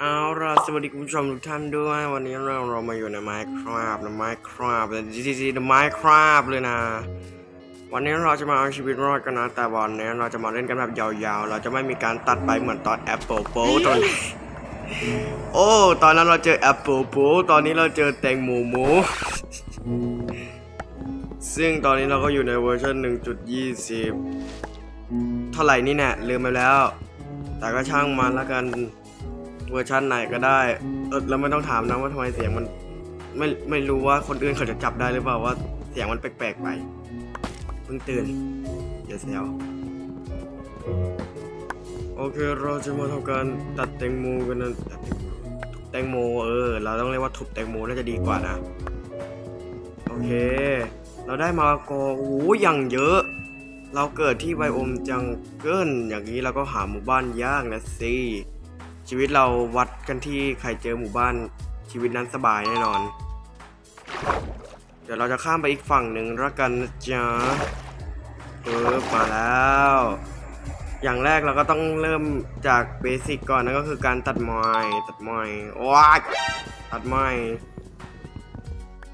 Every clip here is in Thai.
เอาล่ะสวัสดีคุณผู้ชมทุกท่านด้วย วันนี้เราเรามาอยู่ใน Minecraft ใน Minecraft ใน GTC ใน Minecraft เลยนะ วันนี้เราจะมาเอาชีวิตรอดกันนะ แต่วันนี้เราจะมาเล่นกันแบบยาวๆ เราจะไม่มีการตัดไปเหมือนตอน Apple Pro ตอนโอ้ตอนนั้นเราเจอ Apple Pro ตอนนี้เราเจอแตงโมโมซึ่งตอนนี้เราก็อยู่ในเวอร์ชัน1.20 เท่าไหร่นี่แน่ลืมไปแล้ว แต่ก็ช่างมันละกัน เวอร์ชันไหนก็ได้เออแล้วไม่ต้องถามนะว่าทำไมเสียงมัน ไม่ไม่รู้ว่าคนอื่นเขาจะจับได้หรือเปล่าว่าเสียงมันแปลกๆไปเพิ่งตื่นอย่าเซลโอเคเราจะมาทำการตัดแตงโมกันนะตัดแตงโมทุบแตงโมเออ เราต้องเรียกว่าทุบแตงโมน่าจะดีกว่านะ โอเค เราได้มะละกอโอ้โหอย่างเยอะ เราเกิดที่ไบโอมจังเกิลอย่างนี้เราก็หาหมู่บ้านยากนะสิ ชีวิตเราวัดกันที่ใครเจอหมู่บ้านชีวิตนั้นสบายแน่นอน เดี๋ยวเราจะข้ามไปอีกฝั่งหนึ่งล้วกันนะจ๊ะเออมาแล้ว อย่างแรกเราก็ต้องเริ่มจากเบสิกก่อนนั่นก็คือการตัดไม้ตัดไม้ว้าตัดไม้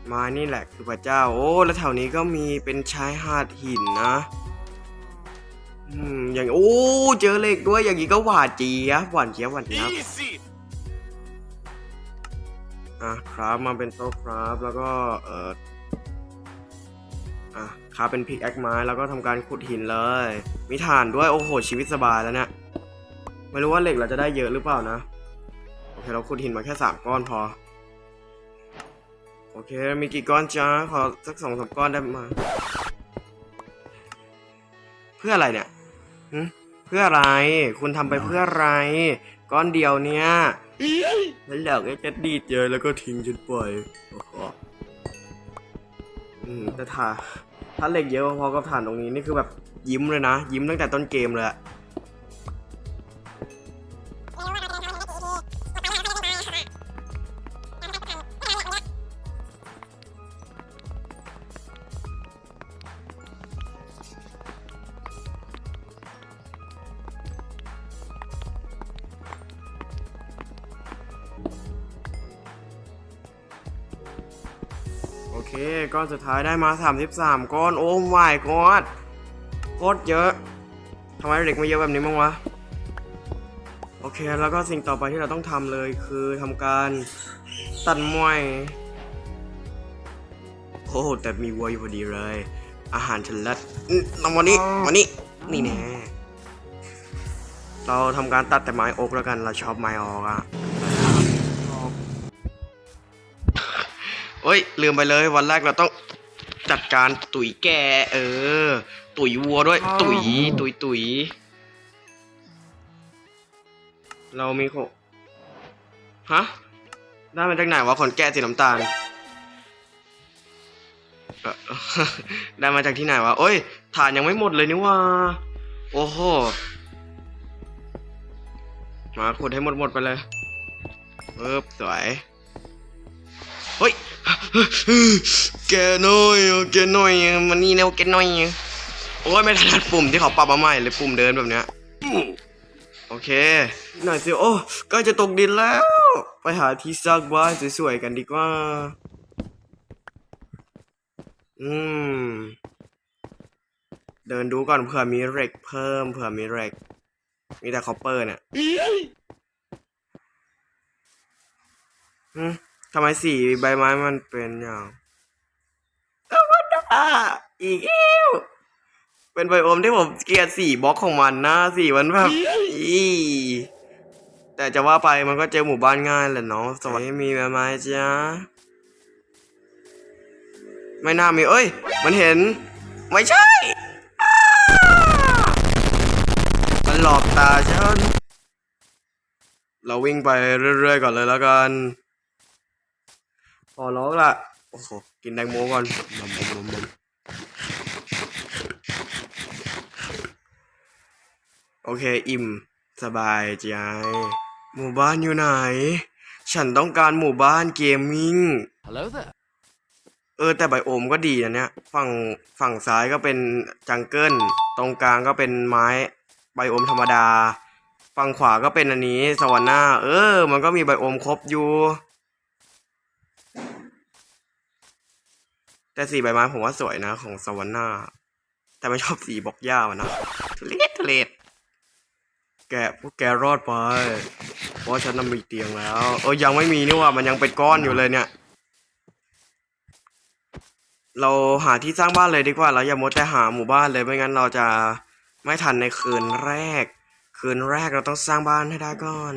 ไม้นี่แหละคือพระเจ้า โอ้ แล้วแถวนี้ก็มีเป็นชายหาดหินนะ อืมอย่างโอ้เจอเหล็กด้วยอย่างนี้ก็หวานเจี๊ยบหวานเจี๊ยบหวานเจี๊ยบ Easy! อะครับมาเป็นโต๊ะครับแล้วก็เอ่ออะครับเป็นพิกแอคไม้แล้วก็ทำการขุดหินเลย มีถ่านด้วยโอ้โหชีวิตสบายแล้วเนี่ยไม่รู้ว่าเหล็กเราจะได้เยอะหรือเปล่านะโอเคเราขุดหินมาแค่สามก้อนพอโอเค มีกี่ก้อนจ้าขอสักสองสามก้อนได้มา เพื่ออะไรเนี่ยหึ เพื่ออะไร คุณทำไปเพื่ออะไร ก้อนเดียวเนี้ยแล้วหลอกไอ้แคดดี้เจอแล้วก็ทิ้งฉันไปโอ้โหอืมแต่ถ้าถ้าเหล็กเยอะพอกับฐานตรงนี้นี่คือแบบยิ้มเลยนะ ยิ้มตั้งแต่ต้นเกมเลย เคก้อนสุดท้ายได้มา 33 ก้อน โอ้ my god โคตรเยอะทำไมเหล็กไม่เยอะแบบนี้มั้งวะ โอเค แล้วก็สิ่งต่อไปที่เราต้องทำเลยคือทำการตัดมวย โอ้แต่มีวัวอยู่พอดีเลย อาหารฉันลิศอื้อน้องวันนี้วันนี้นี่แน่เราทำการตัดแต่ไม้อกแล้วกัน เราชอบไม้ออกอะ เอ้ย ลืมไปเลยวันแรกเราต้องจัดการตุ๋ยแก เออ ตุ๋ยวัวด้วย ตุ๋ยตุ๋ยตุ๋ยเรามีโคฮะได้มาจากไหนวะขนแกะสีน้ำตาลเอ่อได้มาจากที่ไหนวะโอ้ยฐานยังไม่หมดเลยนี่ว่า โอ้โห มาขุดให้หมดหมดๆไปเลยเอิบสวย เฮ้ยแกน้อยแกน้อยมันนี่แล้วแกน้อยโอ้ยไม่ถนัดปุ่มที่เขาปรับมาใหม่เลยปุ่มเดินแบบเนี้ยโอเค หน่อยสิโอ้ใก็จะตกดินแล้ว ไปหาที่ซักบ้านสวยๆกันดีกว่า อืม เดินดูก่อนเผื่อมีเหล็กเพิ่มเผื่อมีเหล็ก มีแต่คอปเปอร์เนี่ยอืม ทำไมสีใบไม้มันเป็นอย่างก็วันดาอีกแล้วเป็นไบโอมที่ผมเกลียดสีบล็อกของมันนะสีมันแบบอีแต่จะว่าไปมันก็เจอหมู่บ้านง่ายแหละเนาะสวัสดีมีใบไม้จ้าไม่น่ามีเอ้ย มันเห็น ไม่ใช่ มันหลอกตาฉัน เราวิ่งไปเรื่อยๆก่อนเลยแล้วกัน พอร้องละโอ้โหกินแตงโมก่อนนมนมนมนมโอเค อิ่ม สบายใจหมู่บ้านอยู่ไหน ฉันต้องการหมู่บ้านเกมมิ่ง Hello there. เออ แต่ไบโอมก็ดีนะเนี่ย ฝั่งฝั่งซ้ายก็เป็นจังเกิล ตรงกลางก็เป็นไม้ไบโอมธรรมดา ฝั่งขวาก็เป็นอันนี้สวรรค์หน้า เออ มันก็มีไบโอมครบอยู่ แต่สีใบไม้ผมว่าสวยนะ ของสวรรค์หน้า แต่ไม่ชอบสีบอกย่ามันนะทุเรศทุเรศแกพวกแกรอดไป เพราะฉันน่ะมีเตียงแล้วเออยังไม่มีนี่ว่ามันยังเป็นก้อนอยู่เลยเนี่ย เราหาที่สร้างบ้านเลยดีกว่าเราอย่ามัวแต่หาหมู่บ้านเลยไม่งั้นเราจะไม่ทันในคืนแรก คืนแรกเราต้องสร้างบ้านให้ได้ก่อน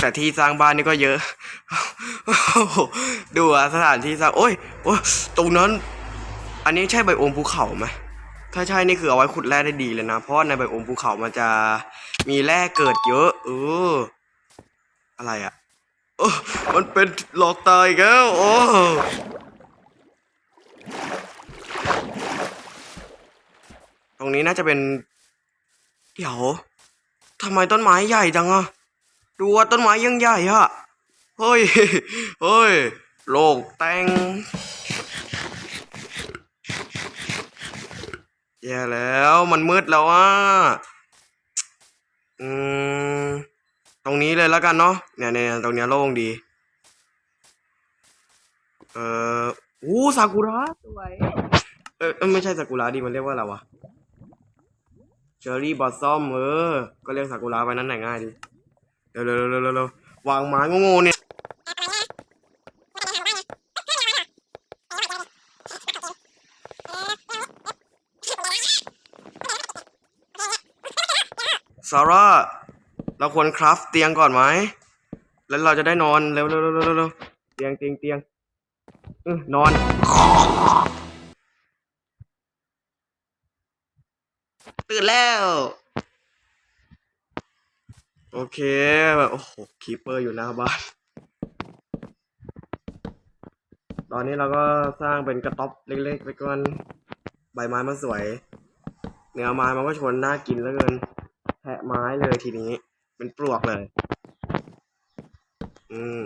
แต่ที่สร้างบ้านนี่ก็เยอะ ดูอะสถานที่สร้าง โอ้ยโอ้ตรงนั้น อันนี้ใช่ไบโอมภูเขาไหมถ้าใช่นี่คือเอาไว้ขุดแร่ได้ดีเลยนะ เพราะในไบโอมภูเขามันจะมีแร่เกิดเยอะ เออ อะไรอะเออมันเป็นหลอกตายอีกแล้ว โอ้ตรงนี้น่าจะเป็น เดี๋ยวทำไมต้นไม้ใหญ่จังอะ ดูว่าต้นไม้ยังใหญ่อะเฮ้ย เฮ้ย โลกแตงแย่แล้วมันมืดแล้วอะ อืม ตรงนี้เลยแล้วกันเนาะ เนี่ยเนี่ยตรงเนี้ยโล่งดี เอ่ออู้ซากุระสวย เออเอ้ยไม่ใช่ซากุระดิมันเรียกว่าอะไรวะ เชอร์รี่บอสซอมเออ ก็เรียกซากุระไปนั้นไหนง่ายดี ร็วเร็วเร็วเร็วเร็ววางไม้โง่ๆเนี่ยซาร่า เราควรคราฟเตียงก่อนไหม แล้วเราจะได้นอนเร็วเร็วเร็วเร็วเตียงเตียงเตียงนอนตื่นแล้ว โอเคแบบโอ้โหคีเปอร์อยู่หน้าบ้าน ตอนนี้เราก็สร้างเป็นกระต๊อบเล็กๆไปก่อนใบไม้มันสวย เนื้อไม้มันก็ชวนน่ากินเหลือเกินแทะไม้เลยทีนี้ เป็นปลวกเลย อืม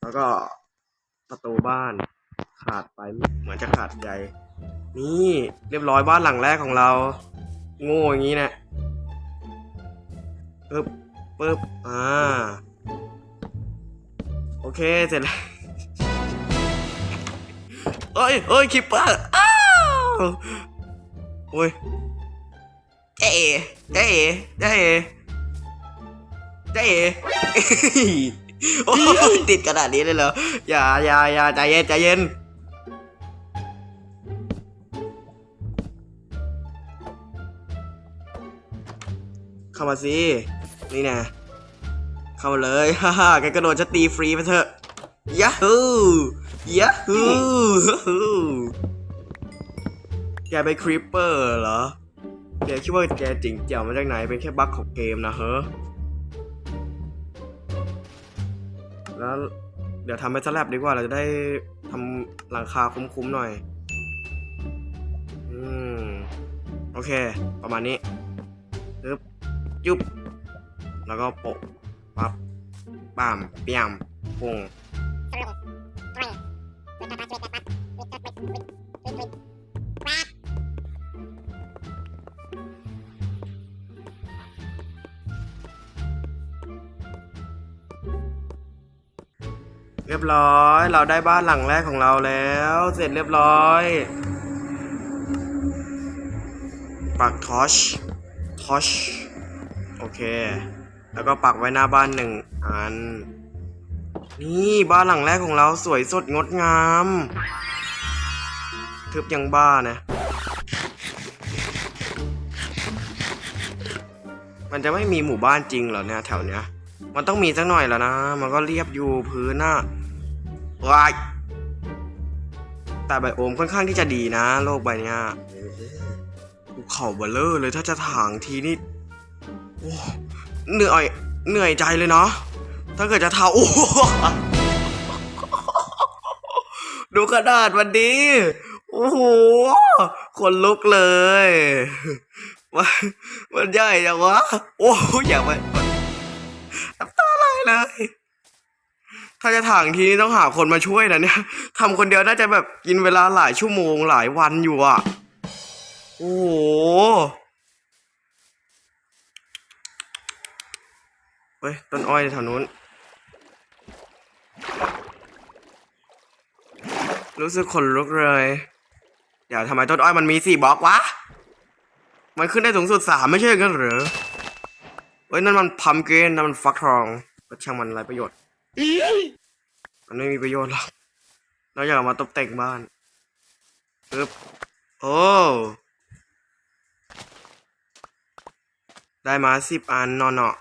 แล้วก็ประตูบ้าน ขาดไปเหมือนจะขาดใจนี่เรียบร้อยบ้านหลังแรกของเรา โง่อย่างนี้นะปึ๊บ ปึ๊บ อ่า โอเค เสร็จแล้วเอ้ยเอ้ยคิปเปอร์ อ้าวโอ้ยเจ๊เจ๊เจ๊เจ๊โอ้ยติดขนาดนี้เลยเหรอ อย่าอย่าอย่าใจเย็นใจเย็นเข้ามาสิ นี่นะเข้ามาเลยฮ่าฮ่าแกกระโดดจะตีฟรีไปเถอะยาฮูยาฮูแกไปคริปเปอร์เหรอ แกคิดว่าแกจริงเจ๋วมาจากไหนเป็นแค่บั๊กของเกมนะเฮ้อแล้วเดี๋ยวทำไปสลับดีกว่าเราจะได้ทำหลังคาคุ้มๆหน่อย อืม โอเค ประมาณนี้ปึ๊บยุบ แล้วก็โปะปั๊บปามเปียมปุงเรียบร้อย เราได้บ้านหลังแรกของเราแล้ว เสร็จเรียบร้อย ปักทอชทอชโอเค แล้วก็ปักไว้หน้าบ้านหนึ่งอัน นี่บ้านหลังแรกของเราสวยสดงดงาม ทึบยังบ้านะ มันจะไม่มีหมู่บ้านจริงเหรอเนี่ยแถวเนี้ย มันต้องมีสักหน่อยแล้วนะ มันก็เรียบอยู่พื้นน่ะว้ายแต่ไบโอมค่อนข้างที่จะดีนะ โลกใบเนี้ยภูเขาเบลเลอร์เลยถ้าจะถางทีนี่โอ้ เหนื่อย เหนื่อยใจเลยเนาะ ถ้าเกิดจะทาโอ้โหดูกระดาษวันดีโอ้โห คนลุกเลย มันมันใหญ่จังวะ โอ้อยากไปน้ำตาไหลเลย ถ้าจะถางทีนี้ต้องหาคนมาช่วยนะเนี่ยทำคนเดียวน่าจะแบบกินเวลาหลายชั่วโมงหลายวันอยู่อะ โอ้โห ฮ้ย ต้นอ้อยแถวนู้น รู้สึกขนลุกเลย เดี๋ยวทำไมต้นอ้อยมันมีสี่บล็อกวะ มันขึ้นได้สูงสุดสามไม่ใช่กันหรือเฮ้ย นั่นมันพัมเกนนั่นมันฟักทองก็ช่างมันไรประโยชน์ มันไม่มีประโยชน์หรอกนอกจากเอามาตกแต่งบ้านปึ๊บโอ้ได้มาสิบอันนอนเนาะ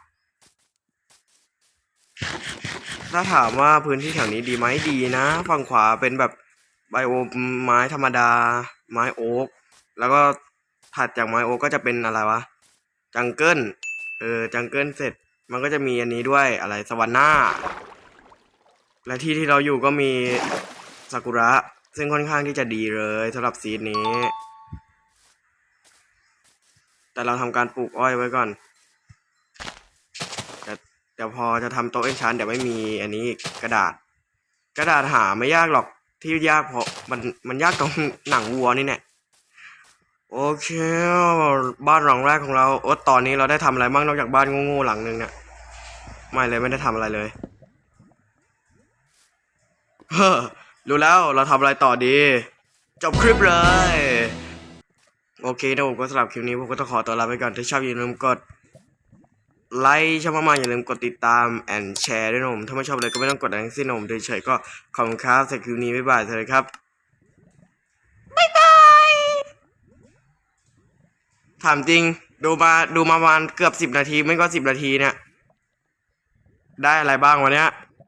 ถ้าถามว่าพื้นที่แถวนี้ดีไหมดีนะ ฝั่งขวาเป็นแบบไบโอไม้ธรรมดา ไม้โอ๊กแล้วก็ถัดจากไม้โอ๊กก็จะเป็นอะไรวะ จังเกิลเออจังเกิลเสร็จ มันก็จะมีอันนี้ด้วยอะไรสวรรค์หน้า และที่ที่เราอยู่ก็มีซากุระ ซึ่งค่อนข้างที่จะดีเลยสำหรับซีดนี้ แต่เราทำการปลูกอ้อยไว้ก่อน เดี๋ยวพอจะทำโต๊ะเอนชานเดี๋ยวไม่มีอันนี้กระดาษ กระดาษหาไม่ยากหรอกที่ยากเพราะมันมันยากตรงหนังวัวนี่แน่โอเค บ้านหลังแรกของเราโอ้ตอนนี้เราได้ทำอะไรบ้างนอกจากบ้านโง่ๆหลังนึงเนี่ยไม่เลยไม่ได้ทำอะไรเลยเฮ้อรู้แล้วเราทำอะไรต่อดี จบคลิปเลย โอเคนะผมก็สำหรับคลิปนี้ผมก็ต้องขอตัวลาไปก่อนถ้าชอบอย่าลืมกด ไลค์ชอบมากๆอย่าลืมกดติดตาม and แชร์ด้วยนะผมถ้าไม่ชอบเลยก็ไม่ต้องกดอะไรทั้งสิ้นนะผมเฉยๆก็ขอบคุณครับสำหรับคลิปนี้บ๊ายบายเลยครับบ๊ายบายถามจริงดูมาดูมาประมาณเกือบสิบนาทีไม่ก็สิบนาทีเนี่ย ได้อะไรบ้างวันเนี้ย